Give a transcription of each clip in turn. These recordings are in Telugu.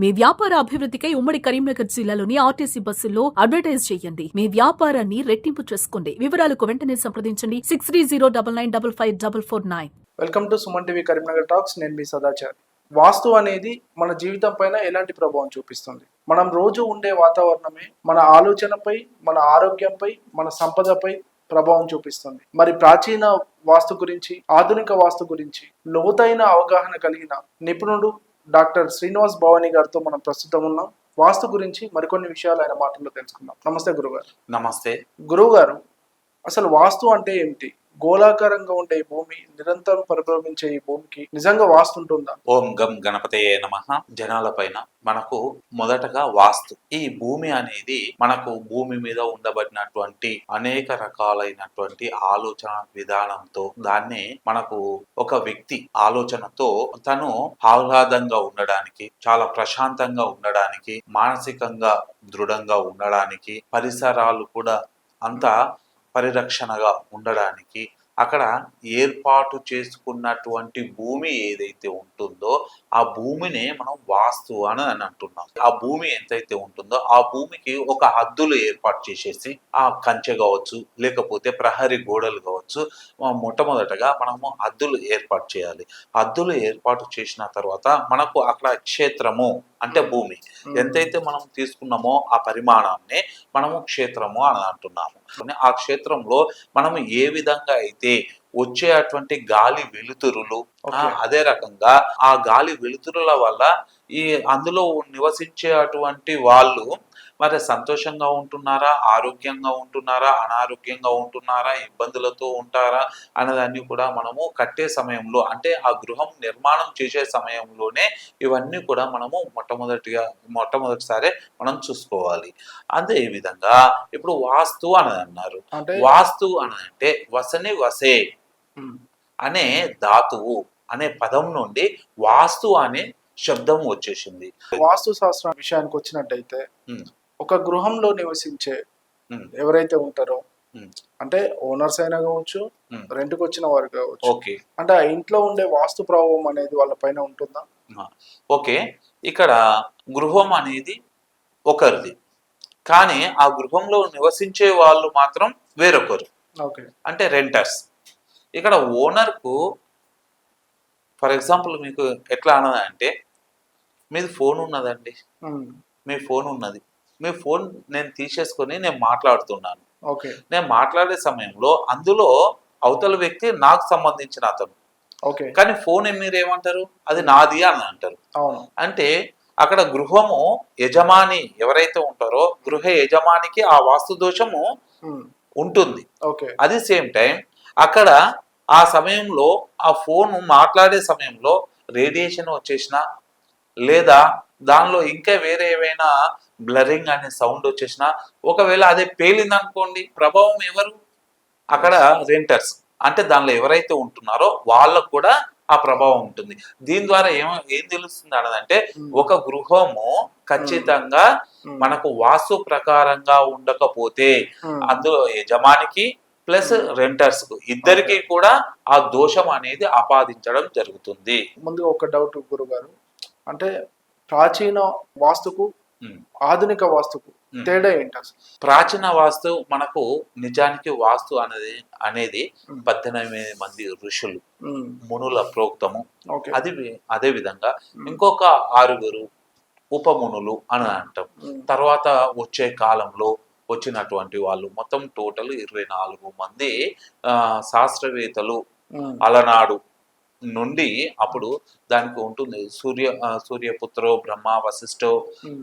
మీ వ్యాపార అభివృద్ధికై ఉమ్మడి కరీంనగర్ జిల్లాలోని ఆర్టీసీ బస్సుల్లో అడ్వర్టైజ్ చేయండి. మీ వ్యాపారాన్ని రెట్టింపు చేసుకోండి. వివరాలకు వెంటనే సంప్రదించండి. Six three zero double nine double five double four nine. Welcome to Suman TV Karimnagar talks. నేను మీ సదాచార్. వాస్తు అనేది మన జీవితం పైన ఎలాంటి ప్రభావం చూపిస్తుంది? మనం రోజు ఉండే వాతావరణమే మన ఆలోచనపై మన ఆరోగ్యంపై మన సంపదపై ప్రభావం చూపిస్తుంది. మరి ప్రాచీన వాస్తు గురించి ఆధునిక వాస్తు గురించి లోతైన అవగాహన కలిగిన నిపుణుడు డాక్టర్ శ్రీనివాస్ భవానీ గారితో మనం ప్రస్తుతం ఉన్నాం. వాస్తు గురించి మరికొన్ని విషయాలు ఆయన మాటల్లో తెలుసుకుందాం. నమస్తే గురుగారు. నమస్తే. గురువు గారు అసలు వాస్తు అంటే ఏమిటి? గోళాకారంగా ఉండే ఈ భూమి నిరంతరం పరిభ్రమించే ఈ భూమికి నిజంగా వాస్తుంటుందా? ఓం గం గణపతయే నమ. జనాల పైన మనకు మొదటగా వాస్తు. ఈ భూమి అనేది మనకు భూమి మీద ఉండబడినటువంటి అనేక రకాలైనటువంటి ఆలోచన విధానంతో దాన్ని మనకు ఒక వ్యక్తి ఆలోచనతో తను ఆహ్లాదంగా ఉండడానికి చాలా ప్రశాంతంగా ఉండడానికి మానసికంగా దృఢంగా ఉండడానికి పరిసరాలు కూడా అంత పరిరక్షణగా ఉండడానికి అక్కడ ఏర్పాటు చేసుకున్నటువంటి భూమి ఏదైతే ఉంటుందో ఆ భూమినే మనం వాస్తు అని అని అంటున్నాం. ఆ భూమి ఎంతైతే ఉంటుందో ఆ భూమికి ఒక హద్దులు ఏర్పాటు చేసేసి ఆ కంచె కావచ్చు లేకపోతే ప్రహరీ గోడలు కావచ్చు మొట్టమొదటగా మనము హద్దులు ఏర్పాటు చేయాలి. హద్దులు ఏర్పాటు చేసిన తర్వాత మనకు అక్కడ క్షేత్రము అంటే భూమి ఎంతైతే మనం తీసుకున్నామో ఆ పరిమాణాన్ని మనము క్షేత్రము అని అంటున్నాము. ఆ క్షేత్రంలో మనము ఏ విధంగా అయితే వచ్చే అటువంటి గాలి వెలుతురులు. అదే రకంగా ఆ గాలి వెలుతురుల వల్ల ఈ అందులో నివసించే అటువంటి వాళ్ళు మరి సంతోషంగా ఉంటున్నారా? ఆరోగ్యంగా ఉంటున్నారా? అనారోగ్యంగా ఉంటున్నారా? ఇబ్బందులతో ఉంటారా? అనేదాన్ని కూడా మనము కట్టే సమయంలో అంటే ఆ గృహం నిర్మాణం చేసే సమయంలోనే ఇవన్నీ కూడా మనము మొట్టమొదటిగా మొట్టమొదటిసారి మనం చూసుకోవాలి. అదే విధంగా ఇప్పుడు వాస్తు అని అన్నారు. వాస్తు అని అంటే వసని వసే అనే ధాతువు అనే పదం నుండి వాస్తు అనే శబ్దం వచ్చేసింది. వాస్తు శాస్త్రం విషయానికి వచ్చినట్టయితే ఒక గృహంలో నివసించే ఎవరైతే ఉంటారో అంటే ఓనర్స్ అయినా కావచ్చు. రెంట్కి వచ్చిన వారు కావచ్చు ఓకే. అంటే ఆ ఇంట్లో ఉండే వాస్తు ప్రభావం అనేది వాళ్ళ పైన ఉంటుందా? ఓకే. ఇక్కడ గృహం అనేది ఒకరిది. కానీ ఆ గృహంలో నివసించే వాళ్ళు మాత్రం వేరొకరు. ఓకే. అంటే రెంటర్స్. ఇక్కడ ఓనర్కు ఫర్ ఎగ్జాంపుల్ మీకు ఎట్లా అన్నదంటే మీది ఫోన్ ఉన్నదండి. మీ ఫోన్ ఉన్నది. మీ ఫోన్ నేను తీసేసుకొని నేను మాట్లాడుతున్నాను. ఓకే. నేను మాట్లాడే సమయంలో అందులో అవతల వ్యక్తి నాకు సంబంధించిన అతను. ఓకే. కానీ ఫోన్ మీరు ఏమంటారు అది నాది అని అంటారు. అవును. అంటే అక్కడ గృహము యజమాని ఎవరైతే ఉంటారో గృహ యజమానికి ఆ వాస్తు దోషము ఉంటుంది. ఓకే. అది సేమ్ టైం అక్కడ ఆ సమయంలో ఆ ఫోన్ మాట్లాడే సమయంలో రేడియేషన్ వచ్చేసిన లేదా దానిలో ఇంకా వేరే ఏవైనా బ్లరింగ్ అనే సౌండ్ వచ్చేసిన ఒకవేళ అదే పేలింది అనుకోండి ప్రభావం ఎవరు? అక్కడ రెంటర్స్ అంటే దానిలో ఎవరైతే ఉంటున్నారో వాళ్ళకు కూడా ఆ ప్రభావం ఉంటుంది. దీని ద్వారా ఏం ఏం తెలుస్తుంది అన్నదంటే ఒక గృహము ఖచ్చితంగా మనకు వాస్తు ప్రకారంగా ఉండకపోతే అందులో యజమానికి ప్లస్ రెంటర్స్ ఇద్దరికి కూడా ఆ దోషం అనేది ఆపాదించడం జరుగుతుంది. ముందుగా ఒక డౌట్ గురుగారు. అంటే ప్రాచీన వాస్తుకు. ఆధునిక వాస్తుకు. తేడా ఏంటి అసలు? ప్రాచీన వాస్తు మనకు నిజానికి వాస్తు అనేది అనేది. పద్దెనిమిది మంది ఋషులు మునుల ప్రోక్తము. అది అదే విధంగా ఇంకొక ఆరుగురు ఉపమునులు అని అంటాం. తర్వాత వచ్చే కాలంలో వచ్చినటువంటి వాళ్ళు మొత్తం టోటల్ ఇరవై నాలుగు మంది ఆ, శాస్త్రవేత్తలు అలనాడు నుండి అప్పుడు దానికి ఉంటుంది సూర్య సూర్యపుత్రో బ్రహ్మ వశిష్ఠో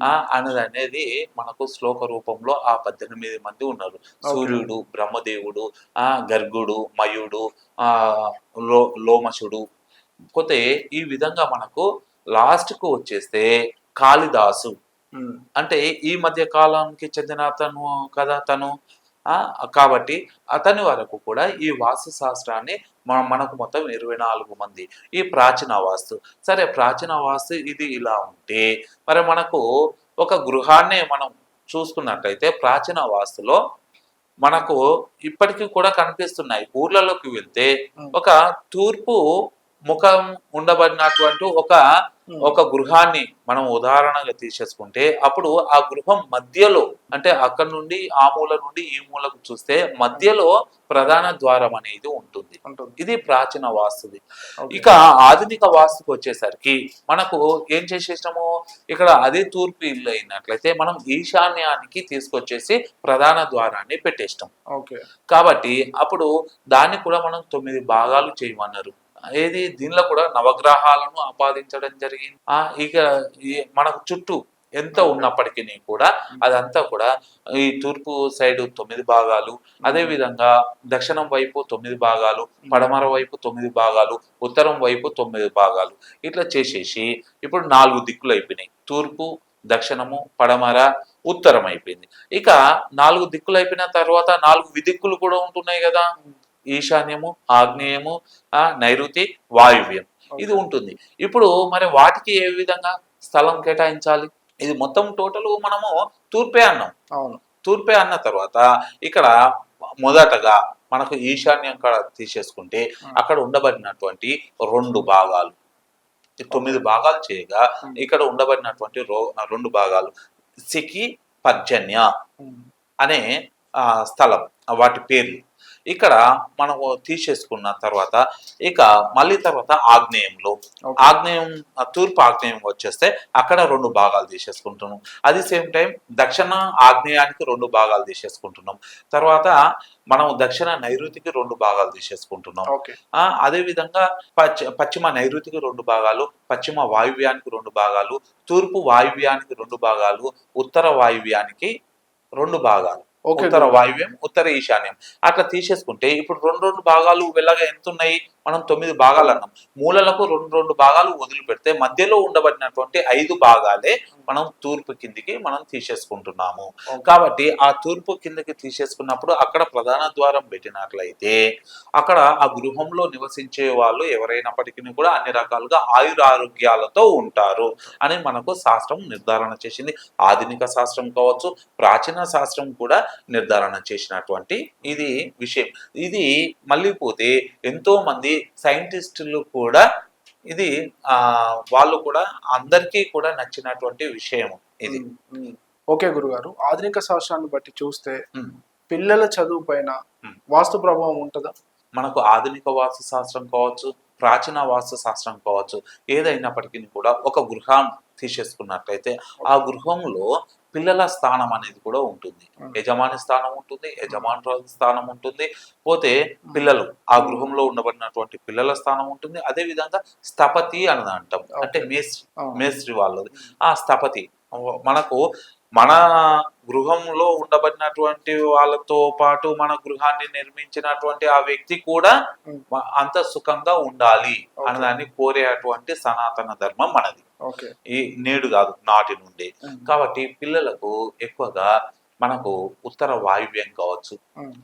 అనేది అనేది మనకు శ్లోక రూపంలో ఆ పద్దెనిమిది మంది ఉన్నారు. సూర్యుడు బ్రహ్మదేవుడు ఆ గర్గుడు మయుడు ఆ లో లోమశుడు. పోతే ఈ విధంగా మనకు లాస్ట్కు వచ్చేస్తే కాళిదాసు. అంటే ఈ మధ్య కాలానికి చెందిన అతను కదా తను? ఆ, కాబట్టి అతని వరకు కూడా ఈ వాస్తు శాస్త్రాన్ని మన మనకు మొత్తం ఇరవై నాలుగు మంది ఈ ప్రాచీన వాస్తు. సరే ప్రాచీన వాస్తు ఇది ఇలా ఉంటే మరి మనకు ఒక గృహాన్ని మనం చూసుకున్నట్టయితే ప్రాచీన వాస్తులో మనకు ఇప్పటికీ కూడా కనిపిస్తున్నాయి. ఊర్లలోకి వెళ్తే ఒక తూర్పు ముఖం ఉండబడినటువంటి ఒక ఒక గృహాన్ని మనం ఉదాహరణగా తీసేసుకుంటే అప్పుడు ఆ గృహం మధ్యలో అంటే అక్కడ నుండి ఆ మూల నుండి ఈ మూలకు చూస్తే మధ్యలో ప్రధాన ద్వారం అనేది ఉంటుంది. ఇది ప్రాచీన వాస్తుది. ఇక ఆధునిక వాస్తుకు వచ్చేసరికి మనకు ఏం చేసేసాము ఇక్కడ అదే తూర్పు ఇల్లు అయినట్లయితే మనం ఈశాన్యానికి తీసుకొచ్చేసి ప్రధాన ద్వారాన్ని పెట్టేస్తాం ఓకే. కాబట్టి అప్పుడు దాన్ని కూడా మనం తొమ్మిది భాగాలు చేయమన్నారు. ఏది దీనిలో కూడా నవగ్రహాలను ఆపాదించడం జరిగింది. ఆ ఇక మనకు చుట్టూ ఎంత ఉన్నప్పటికీ కూడా అదంతా కూడా ఈ తూర్పు సైడ్ తొమ్మిది భాగాలు అదే విధంగా దక్షిణం వైపు తొమ్మిది భాగాలు పడమర వైపు తొమ్మిది భాగాలు ఉత్తరం వైపు తొమ్మిది భాగాలు ఇట్లా చేసేసి ఇప్పుడు నాలుగు దిక్కులు అయిపోయినాయి. తూర్పు దక్షిణము పడమర ఉత్తరం అయిపోయింది. ఇక నాలుగు దిక్కులు అయిపోయిన తర్వాత నాలుగు విదిక్కులు కూడా ఉంటున్నాయి కదా. ఈశాన్యము ఆగ్నేయము ఆ, నైరుతి వాయువ్యం. ఇది ఉంటుంది. ఇప్పుడు మరి వాటికి ఏ విధంగా స్థలం కేటాయించాలి? ఇది మొత్తం టోటల్ మనము తూర్పే అన్నాం. అవును. తూర్పే అన్న తర్వాత ఇక్కడ మొదటగా మనకు ఈశాన్యం కాడ తీసేసుకుంటే అక్కడ ఉండబడినటువంటి రెండు భాగాలు. తొమ్మిది భాగాలు చేయగా ఇక్కడ ఉండబడినటువంటి రో రెండు భాగాలు. సికి పర్జన్య. అనే స్థలం వాటి పేర్లు. ఇక్కడ మనము తీసేసుకున్న తర్వాత ఇక మళ్ళీ తర్వాత ఆగ్నేయంలో. ఆగ్నేయం తూర్పు ఆగ్నేయం వచ్చేస్తే అక్కడ రెండు భాగాలు తీసేసుకుంటున్నాం. అది సేమ్ టైం దక్షిణ ఆగ్నేయానికి రెండు భాగాలు తీసేసుకుంటున్నాం. తర్వాత మనం దక్షిణ నైరుతికి రెండు భాగాలు తీసేసుకుంటున్నాం. అదే విధంగా పశ్చి పశ్చిమ నైరుతికి రెండు భాగాలు పశ్చిమ వాయువ్యానికి రెండు భాగాలు తూర్పు వాయువ్యానికి రెండు భాగాలు ఉత్తర వాయువ్యానికి రెండు భాగాలు. ఉత్తర వాయువ్యం ఉత్తర ఈశాన్యం. అట్లా తీసేసుకుంటే ఇప్పుడు రెండు రెండు భాగాలు వెళ్ళగా ఎంత ఉన్నాయి మనం తొమ్మిది భాగాలు అన్నాం. మూలలకు రెండు రెండు భాగాలు వదిలిపెడితే మధ్యలో ఉండబడినటువంటి ఐదు భాగాలే మనం తూర్పు కిందికి మనం తీసేసుకుంటున్నాము. కాబట్టి ఆ తూర్పు కిందకి తీసేసుకున్నప్పుడు అక్కడ ప్రధాన ద్వారం పెట్టినట్లయితే అక్కడ ఆ గృహంలో నివసించే వాళ్ళు ఎవరైనప్పటికీ కూడా అన్ని రకాలుగా ఆయురారోగ్యాలతో ఉంటారు అని మనకు శాస్త్రం నిర్ధారణ చేసింది. ఆధునిక శాస్త్రం కావచ్చు ప్రాచీన శాస్త్రం కూడా నిర్ధారణ చేసినటువంటి ఇది విషయం. ఇది మళ్ళీ పోతే ఎంతో మంది సైంటిస్టులు కూడా ఇది ఆ వాళ్ళు కూడా అందరికీ కూడా నచ్చినటువంటి విషయం ఇది. ఓకే గురుగారు ఆధునిక శాస్త్రాన్ని బట్టి చూస్తే. పిల్లల చదువు పైన. వాస్తు ప్రభావం ఉంటుందా మనకు ఆధునిక వాస్తు శాస్త్రం కావచ్చు ప్రాచీన వాస్తు శాస్త్రం కావచ్చు ఏదైనప్పటికీ కూడా ఒక గృహం తీసేసుకున్నట్లయితే ఆ గృహంలో పిల్లల స్థానం అనేది కూడా ఉంటుంది. యజమాని స్థానం ఉంటుంది యజమానుల స్థానం ఉంటుంది. పోతే పిల్లలు ఆ గృహంలో ఉండబడినటువంటి పిల్లల స్థానం ఉంటుంది. అదే విధంగా స్థపతి అని అంటాం. అంటే మేస్త్రి. మేస్త్రి వాళ్ళది. ఆ స్థపతి మనకు మన గృహంలో ఉండబడినటువంటి వాళ్ళతో పాటు మన గృహాన్ని నిర్మించినటువంటి ఆ వ్యక్తి కూడా అంత సుఖంగా ఉండాలి. అన్నదాన్ని కోరేటువంటి సనాతన ధర్మం మనది ఈ నేడు కాదు నాటి నుండి. కాబట్టి పిల్లలకు ఎక్కువగా మనకు ఉత్తర వాయువ్యం కావచ్చు.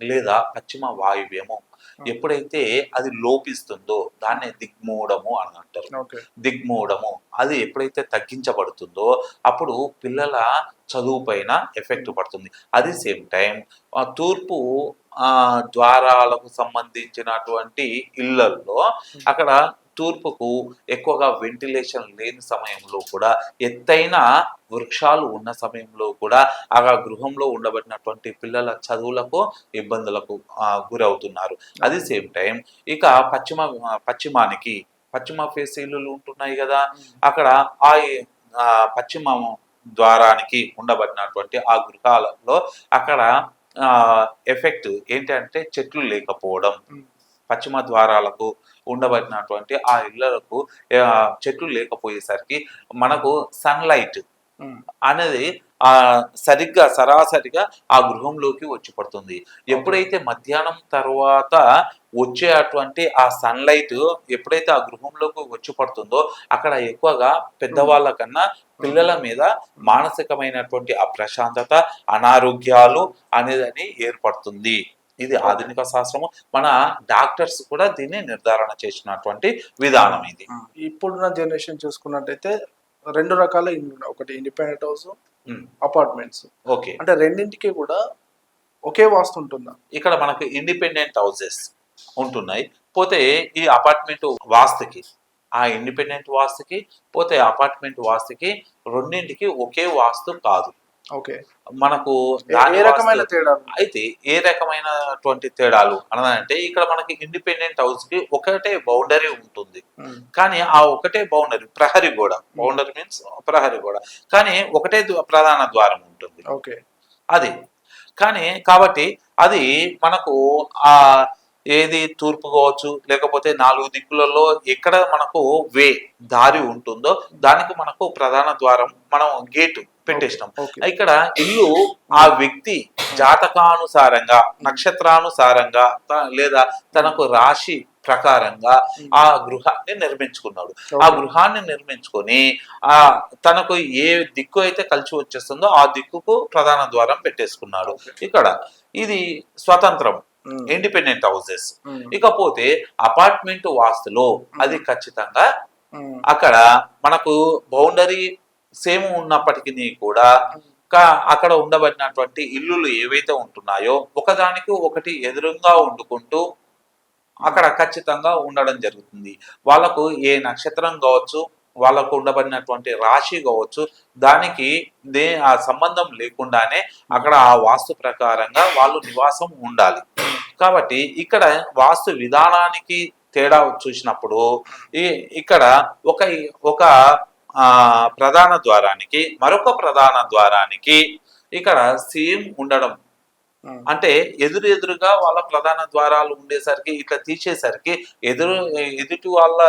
లేదా పశ్చిమ వాయువ్యము ఎప్పుడైతే అది లోపిస్తుందో దాన్నే దిగ్మూడము అని అంటారు దిగ్మూడము అది ఎప్పుడైతే తగ్గించబడుతుందో అప్పుడు పిల్లల చదువు పైన ఎఫెక్ట్ పడుతుంది. అది సేమ్ టైం తూర్పు ఆ, ద్వారాలకు సంబంధించినటువంటి ఇళ్ళల్లో అక్కడ తూర్పుకు ఎక్కువగా వెంటిలేషన్ లేని సమయంలో కూడా ఎత్తైన వృక్షాలు ఉన్న సమయంలో కూడా ఆ గృహంలో ఉండబడినటువంటి పిల్లల చదువులకు ఇబ్బందులకు గురవుతున్నారు. అది సేమ్ టైం ఇక పశ్చిమ పశ్చిమానికి పశ్చిమ ఫేస్ ఇల్లులు ఉంటున్నాయి కదా అక్కడ ఆ పశ్చిమ ద్వారానికి ఉండబడినటువంటి ఆ గృహాలలో అక్కడ ఎఫెక్ట్ ఏంటంటే చెట్లు లేకపోవడం. పశ్చిమ ద్వారాలకు ఉండబడినటువంటి ఆ ఇళ్ళకు చెట్లు లేకపోయేసరికి మనకు సన్లైట్. అనేది ఆ సరిగ్గా సరాసరిగా ఆ గృహంలోకి వచ్చి పడుతుంది. ఎప్పుడైతే మధ్యాహ్నం తర్వాత వచ్చేటువంటి ఆ సన్లైట్ ఎప్పుడైతే ఆ గృహంలోకి వచ్చి పడుతుందో అక్కడ ఎక్కువగా పెద్దవాళ్ళ కన్నా పిల్లల మీద మానసికమైనటువంటి అప్రశాంతత అనారోగ్యాలు అనేది ఏర్పడుతుంది. ఇది ఆధునిక శాస్త్రము. మన డాక్టర్స్ కూడా దీన్ని నిర్ధారణ చేసినటువంటి విధానం ఇది. ఇప్పుడున్న జనరేషన్ చూసుకున్నట్టయితే రెండు రకాల ఇండ్లు ఒకటి ఇండిపెండెంట్ హౌస్ అపార్ట్మెంట్స్. ఓకే. అంటే రెండింటికి కూడా ఒకే వాస్తు ఉంటుందా? ఇక్కడ మనకు ఇండిపెండెంట్ హౌసెస్ ఉంటున్నాయి. పోతే ఈ అపార్ట్మెంట్ వాస్తుకి ఆ ఇండిపెండెంట్ వాస్తుకి పోతే అపార్ట్మెంట్ వాస్తుకి రెండింటికి ఒకే వాస్తు కాదు. ఓకే. మనకు ఏ- రకమైన తేడాలు? అయితే ఏ రకమైనటువంటి తేడాలు అనదంటే ఇక్కడ మనకి ఇండిపెండెంట్ హౌస్కి ఒకటే బౌండరీ ఉంటుంది. కానీ ఆ ఒకటే బౌండరీ ప్రహరీ గోడ. బౌండరీ మీన్స్ ప్రహరీ గోడ. కానీ ఒకటే ప్రధాన ద్వారం ఉంటుంది. ఓకే. అది. కానీ కాబట్టి అది మనకు ఆ ఏది తూర్పు కావచ్చు లేకపోతే నాలుగు దిక్కులలో ఎక్కడ మనకు వే దారి ఉంటుందో దానికి మనకు ప్రధాన ద్వారం మనం గేటు పెట్టేసినాం ఇక్కడ ఇల్లు ఆ వ్యక్తి జాతకానుసారంగా నక్షత్రానుసారంగా లేదా తనకు రాశి ప్రకారంగా ఆ గృహాన్ని నిర్మించుకున్నాడు. ఆ గృహాన్ని నిర్మించుకొని ఆ తనకు ఏ దిక్కు అయితే కలిసి వచ్చేస్తుందో ఆ దిక్కుకు ప్రధాన ద్వారం పెట్టేసుకున్నాడు. ఇక్కడ ఇది స్వతంత్రం ఉమ్, ఇండిపెండెంట్ హౌసెస్. ఉమ్, ఇకపోతే అపార్ట్మెంట్ వాస్తులో అది ఖచ్చితంగా అక్కడ మనకు బౌండరీ సేమ్ ఉన్నప్పటికీ కూడా అక్కడ ఉండబడినటువంటి ఇల్లులు ఏవైతే ఉంటున్నాయో ఒకదానికి ఒకటి ఎదురుగా వండుకుంటూ అక్కడ ఖచ్చితంగా ఉండడం జరుగుతుంది. వాళ్ళకు ఏ నక్షత్రం కావచ్చు వాళ్ళకు ఉండబడినటువంటి రాశి కావచ్చు దానికి దే ఆ సంబంధం లేకుండానే అక్కడ ఆ వాస్తు ప్రకారంగా వాళ్ళు నివాసం ఉండాలి. కాబట్టి ఇక్కడ వాస్తు విధానానికి తేడా చూసినప్పుడు ఈ ఇక్కడ ఒక ఒక ప్రధాన ద్వారానికి మరొక ప్రధాన ద్వారానికి ఇక్కడ సేమ్ ఉండడం. అంటే ఎదురు ఎదురుగా వాళ్ళ ప్రధాన ద్వారాలు ఉండేసరికి ఇట్లా తీసేసరికి ఎదురు ఎదుటి వాళ్ళ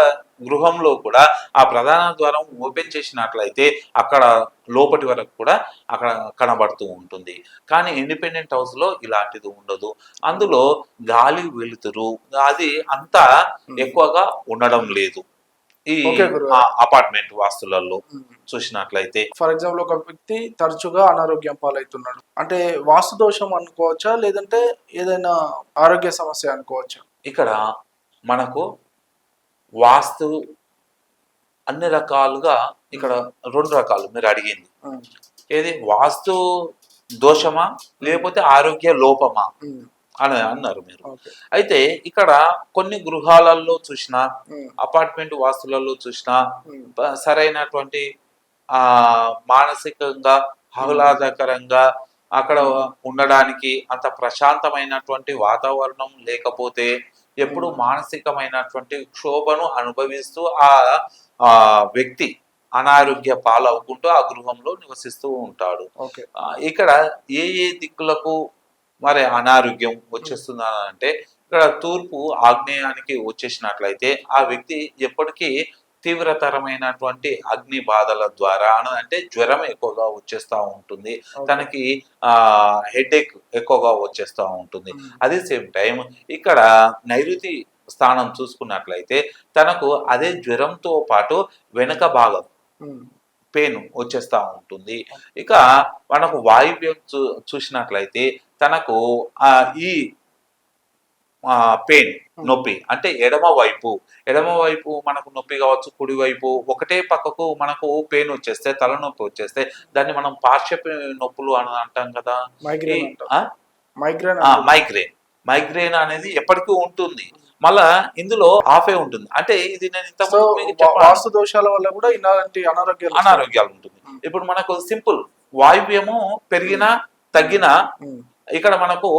గృహంలో కూడా ఆ ప్రధాన ద్వారం ఓపెన్ చేసినట్లయితే అక్కడ లోపటి వరకు కూడా అక్కడ కనబడుతూ ఉంటుంది. కానీ ఇండిపెండెంట్ హౌస్లో ఇలాంటిది ఉండదు. అందులో గాలి వెలుతురు అది అంతా ఎక్కువగా ఉండడం లేదు. ఈ. అపార్ట్మెంట్ వాస్తులలో ఉమ్. చూసినట్లయితే ఫర్ ఎగ్జాంపుల్ ఒక వ్యక్తి తరచుగా అనారోగ్యం పాలవుతున్నాడు. అంటే వాస్తు దోషం అనుకోవచ్చా? లేదంటే ఏదైనా ఆరోగ్య సమస్య అనుకోవచ్చా? ఇక్కడ మనకు వాస్తు అన్ని రకాలుగా ఇక్కడ రెండు రకాలు మీరు అడిగింది. ఉమ్, ఏది? వాస్తు దోషమా? లేకపోతే ఆరోగ్య లోపమా? అని అన్నారు మీరు. అయితే ఇక్కడ కొన్ని గృహాలలో చూసినా అపార్ట్మెంట్ వాస్తులలో చూసినా సరైనటువంటి ఆ మానసికంగా ఆహ్లాదకరంగా అక్కడ ఉండడానికి అంత ప్రశాంతమైనటువంటి వాతావరణం లేకపోతే ఎప్పుడు మానసికమైనటువంటి క్షోభను అనుభవిస్తూ ఆ వ్యక్తి అనారోగ్య పాలవుకుంటూ ఆ గృహంలో నివసిస్తూ ఉంటాడు. ఇక్కడ ఏ ఏ దిక్కులకు మరి అనారోగ్యం వచ్చేస్తుందా అంటే ఇక్కడ తూర్పు ఆగ్నేయానికి వచ్చేసినట్లయితే ఆ వ్యక్తి ఎప్పటికీ తీవ్రతరమైనటువంటి అగ్ని బాధల ద్వారా అంటే జ్వరం ఎక్కువగా వచ్చేస్తా ఉంటుంది. తనకి ఆ హెడేక్ ఎక్కువగా వచ్చేస్తా ఉంటుంది. అదే సేమ్ టైం ఇక్కడ నైరుతి స్థానం చూసుకున్నట్లయితే తనకు అదే జ్వరంతో పాటు వెనక భాగం పెయిన్ వచ్చేస్తా ఉంటుంది. ఇక మనకు వాయువ్యం చూ చూసినట్లయితే తనకు ఆ ఈ పెయిన్ నొప్పి అంటే ఎడమ వైపు ఎడమ వైపు మనకు నొప్పి కావచ్చు కుడి వైపు ఒకటే పక్కకు మనకు పెయిన్ వచ్చేస్తే తలనొప్పి వచ్చేస్తే దాన్ని మనం పార్శ్వ నొప్పులు అని అంటాం కదా. మైగ్రేన్? మైగ్రేన్. మైగ్రేన్ మైగ్రేన్ అనేది ఎప్పటికీ ఉంటుంది. మళ్ళా ఇందులో ఆఫే ఉంటుంది. అంటే ఇది నేను. వాస్తు దోషాల వల్ల కూడా ఇలాంటి అనారోగ్యాలు. అనారోగ్యాలు ఉంటుంది. ఇప్పుడు మనకు సింపుల్ వాయువ్యము పెరిగినా తగ్గినా ఉమ్, ఇక్కడ మనకు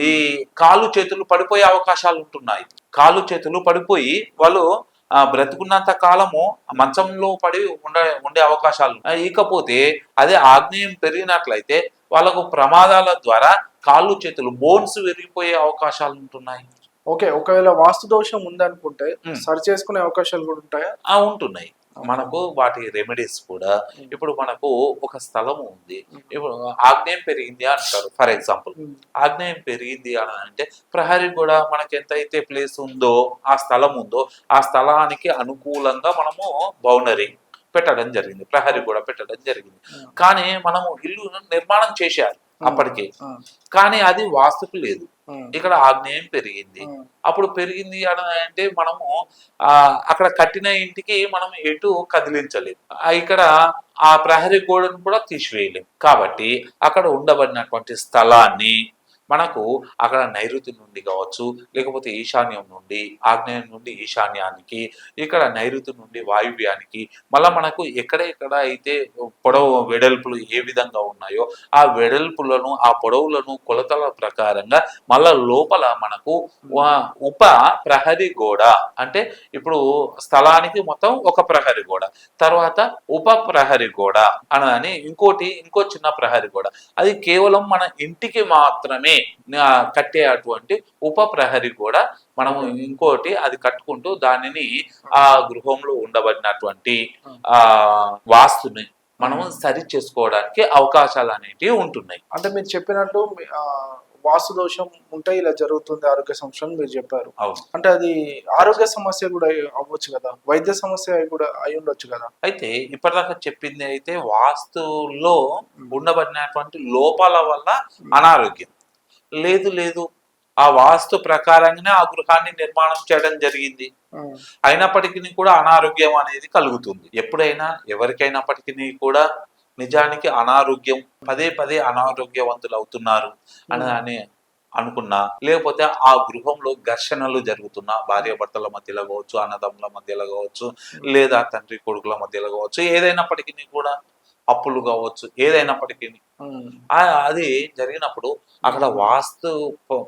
ఈ కాళ్ళు చేతులు పడిపోయే అవకాశాలు ఉంటున్నాయి. కాళ్ళు చేతులు పడిపోయి వాళ్ళు ఆ, బ్రతుకున్నంత కాలము మంచంలో పడి ఉండే ఉండే అవకాశాలు. ఇకపోతే అదే ఆగ్నేయం పెరిగినట్లయితే వాళ్ళకు ప్రమాదాల ద్వారా కాళ్ళు చేతులు బోన్స్ విరిగిపోయే అవకాశాలు ఉంటున్నాయి. ఓకే ఒకవేళ వాస్తు దోషం ఉందనుకుంటే. సరి చేసుకునే అవకాశాలు కూడా ఉంటాయా? ఆ ఉంటున్నాయి. మనకు వాటి రెమెడీస్ కూడా ఇప్పుడు మనకు ఒక స్థలం ఉంది. ఇప్పుడు ఆగ్నేయం పెరిగింది అంటారు. ఫర్ ఎగ్జాంపుల్ ఆగ్నేయం పెరిగింది అని అంటే ప్రహరీ కూడా మనకి ఎంతైతే ప్లేస్ ఉందో ఆ స్థలం ఉందో ఆ స్థలానికి అనుకూలంగా మనము బౌండరీ పెట్టడం జరిగింది. ప్రహరీ కూడా పెట్టడం జరిగింది. కానీ మనము ఇల్లు నిర్మాణం చేశారు అప్పటికే. కానీ అది వాస్తుకు లేదు. ఇక్కడ ఆగ్నేయం పెరిగింది. అప్పుడు పెరిగింది అని అంటే మనము ఆ అక్కడ కట్టిన ఇంటికి మనం ఎటు కదిలించలేము ఇక్కడ ఆ ప్రహరీ గోడను కూడా తీసివేయలేము కాబట్టి అక్కడ ఉండబడినటువంటి స్థలాన్ని మనకు అక్కడ నైరుతి నుండి కావచ్చు లేకపోతే ఈశాన్యం నుండి ఆగ్నేయం నుండి ఈశాన్యానికి ఇక్కడ నైరుతి నుండి వాయువ్యానికి మళ్ళీ మనకు ఎక్కడెక్కడ అయితే పొడవు వెడల్పులు ఏ విధంగా ఉన్నాయో ఆ వెడల్పులను ఆ పొడవులను కొలతల ప్రకారంగా మళ్ళా లోపల మనకు ఉప ప్రహరీ గోడ. అంటే ఇప్పుడు స్థలానికి మొత్తం ఒక ప్రహరీ గోడ తర్వాత ఉప ప్రహరీ గోడ అనని ఇంకోటి ఇంకో చిన్న ప్రహరీ గోడ. అది కేవలం మన ఇంటికి మాత్రమే కట్టే అటువంటి ఉప ప్రహరీ గోడ మనము ఇంకోటి అది కట్టుకుంటూ దానిని ఆ గృహంలో ఉండబడినటువంటి ఆ. వాస్తుని మనము సరి చేసుకోవడానికి అవకాశాలు అనేటివి ఉంటున్నాయి. అంటే మీరు చెప్పినట్టు వాస్తు దోషం ఉంటే ఇలా జరుగుతుంది ఆరోగ్య అని మీరు చెప్పారు. అంటే అది ఆరోగ్య సమస్య కూడా అవ్వచ్చు కదా? వైద్య సమస్య కూడా అయి ఉండొచ్చు కదా? అయితే ఇప్పటిదాకా చెప్పింది అయితే వాస్తులో ఉండబడినటువంటి లోపాల వల్ల అనారోగ్యం. లేదు లేదు. ఆ వాస్తు ప్రకారంగానే ఆ గృహాన్ని నిర్మాణం చేయడం జరిగింది. అయినప్పటికీ కూడా అనారోగ్యం అనేది కలుగుతుంది. ఎప్పుడైనా ఎవరికైనప్పటికీ కూడా నిజానికి అనారోగ్యం పదే పదే అనారోగ్యవంతులు అవుతున్నారు అని అని అనుకున్నా. లేకపోతే ఆ గృహంలో ఘర్షణలు జరుగుతున్నా. భార్యాభర్తల మధ్యలో కావచ్చు అన్నదమ్ముల మధ్యలో కావచ్చు లేదా తండ్రి కొడుకుల మధ్యలో కావచ్చు ఏదైనప్పటికీ కూడా అప్పులు కావచ్చు ఏదైనప్పటికీ అది జరిగినప్పుడు అక్కడ వాస్తు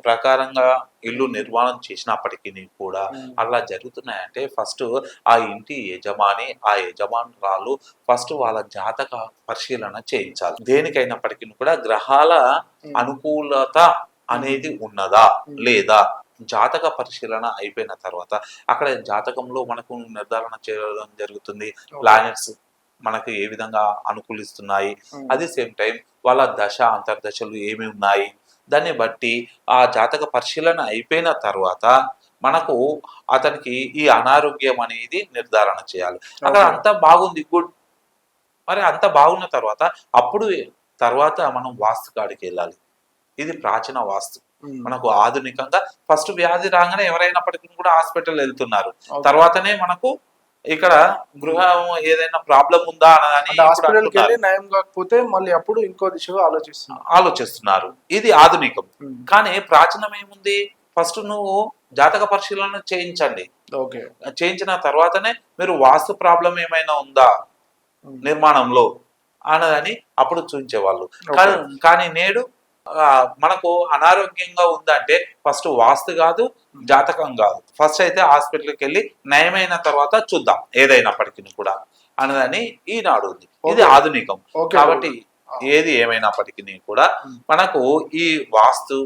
ప్రకారంగా ఇల్లు నిర్మాణం చేసినప్పటికీ కూడా అలా జరుగుతున్నాయంటే ఫస్ట్ ఆ ఇంటి యజమాని ఆ యజమానురాలు ఫస్ట్ వాళ్ళ జాతక పరిశీలన చేయించాలి. దేనికైనప్పటికీ కూడా గ్రహాల అనుకూలత అనేది ఉన్నదా. లేదా జాతక పరిశీలన అయిపోయిన తర్వాత అక్కడ జాతకంలో మనకు నిర్ధారణ చేయడం జరుగుతుంది. ప్లానెట్స్ మనకు ఏ విధంగా అనుకూలిస్తున్నాయి. అదే సేమ్ టైం వాళ్ళ దశ అంతర్దశలు ఏమి ఉన్నాయి? దాన్ని బట్టి ఆ జాతక పరిశీలన అయిపోయిన తర్వాత మనకు అతనికి ఈ అనారోగ్యం అనేది నిర్ధారణ చేయాలి. అక్కడ. అంతా బాగుంది గుడ్. మరి అంత బాగున్న తర్వాత అప్పుడు తర్వాత మనం వాస్తు కాడికి వెళ్ళాలి. ఇది ప్రాచీన వాస్తు. మనకు ఆధునికంగా ఫస్ట్ వ్యాధి రాగానే ఎవరైనప్పటికీ కూడా హాస్పిటల్ వెళ్తున్నారు. తర్వాతనే మనకు ఇక్కడ గృహం ఏదైనా ప్రాబ్లం ఉందా అని హాస్పిటల్కి. వెళ్ళి నయం కాకపోతే మళ్ళీ అప్పుడు ఇంకో దిశగా ఆలోచిస్తున్నాం ఆలోచిస్తున్నారు. ఇది ఆధునికం. ఉమ్, కానీ ప్రాచీనం ఏముంది? ఫస్ట్ నువ్వు జాతక పరిశీలన చేయించండి. ఓకే. చేయించిన తర్వాతనే మీరు వాస్తు ప్రాబ్లం ఏమైనా ఉందా ఉమ్, నిర్మాణంలో? అన్నదని అప్పుడు చూపించేవాళ్ళు. కానీ నేడు మనకు అనారోగ్యంగా ఉందంటే ఫస్ట్ వాస్తు కాదు జాతకం కాదు. ఫస్ట్ అయితే హాస్పిటల్కి వెళ్ళి నయమైన తర్వాత చూద్దాం ఏదైనప్పటికీ కూడా అన్నదని ఈనాడు ఉంది. ఇది. ఆధునికం. కాబట్టి ఏది ఏమైనప్పటికీ కూడా. మనకు ఈ వాస్తు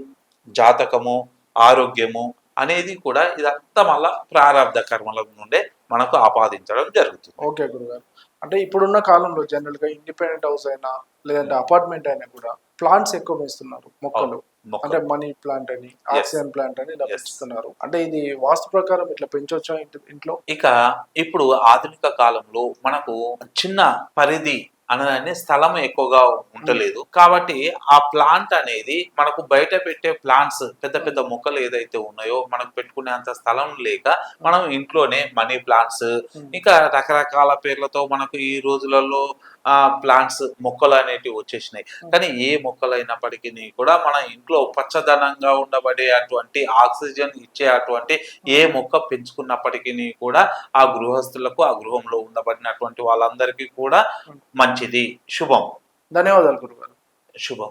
జాతకము ఆరోగ్యము అనేది కూడా ఇదంతా మళ్ళా ప్రారంభ కర్మల నుండే మనకు ఆపాదించడం జరుగుతుంది. ఓకే గురుగారు. అంటే ఇప్పుడున్న కాలంలో జనరల్గా ఇండిపెండెంట్ హౌస్ అయినా లేదంటే అపార్ట్మెంట్ అయినా కూడా ప్లాంట్స్ ఎక్కువ వేస్తున్నారు మొక్కలు. మొక్క అంటే మనీ ప్లాంట్ అని ఆక్సిజన్ ప్లాంట్ అని ఇలా. పెంచుతున్నారు. అంటే ఇది వాస్తు ప్రకారం ఇట్లా పెంచొచ్చా ఇంటి- ఇంట్లో? ఇక ఇప్పుడు ఆధునిక కాలంలో మనకు చిన్న పరిధి అనదాన్ని స్థలం ఎక్కువగా ఉండలేదు. కాబట్టి ఆ ప్లాంట్ అనేది మనకు బయట పెట్టే ప్లాంట్స్ పెద్ద పెద్ద మొక్కలు ఏదైతే ఉన్నాయో మనకు పెట్టుకునే అంత స్థలం లేక మనం ఇంట్లోనే మనీ ప్లాంట్స్ Hmm. ఇంకా రకరకాల పేర్లతో మనకు ఈ రోజులలో ప్లాంట్స్ మొక్కలు అనేటివి వచ్చేసినాయి. కానీ ఏ మొక్కలు అయినప్పటికీ కూడా మన ఇంట్లో పచ్చదనంగా ఉండబడే అటువంటి ఆక్సిజన్ ఇచ్చే అటువంటి ఏ మొక్క పెంచుకున్నప్పటికీ కూడా ఆ గృహస్థులకు ఆ గృహంలో ఉండబడినటువంటి వాళ్ళందరికీ కూడా మంచిది. శుభం. ధన్యవాదాలు గురుగారు. శుభం.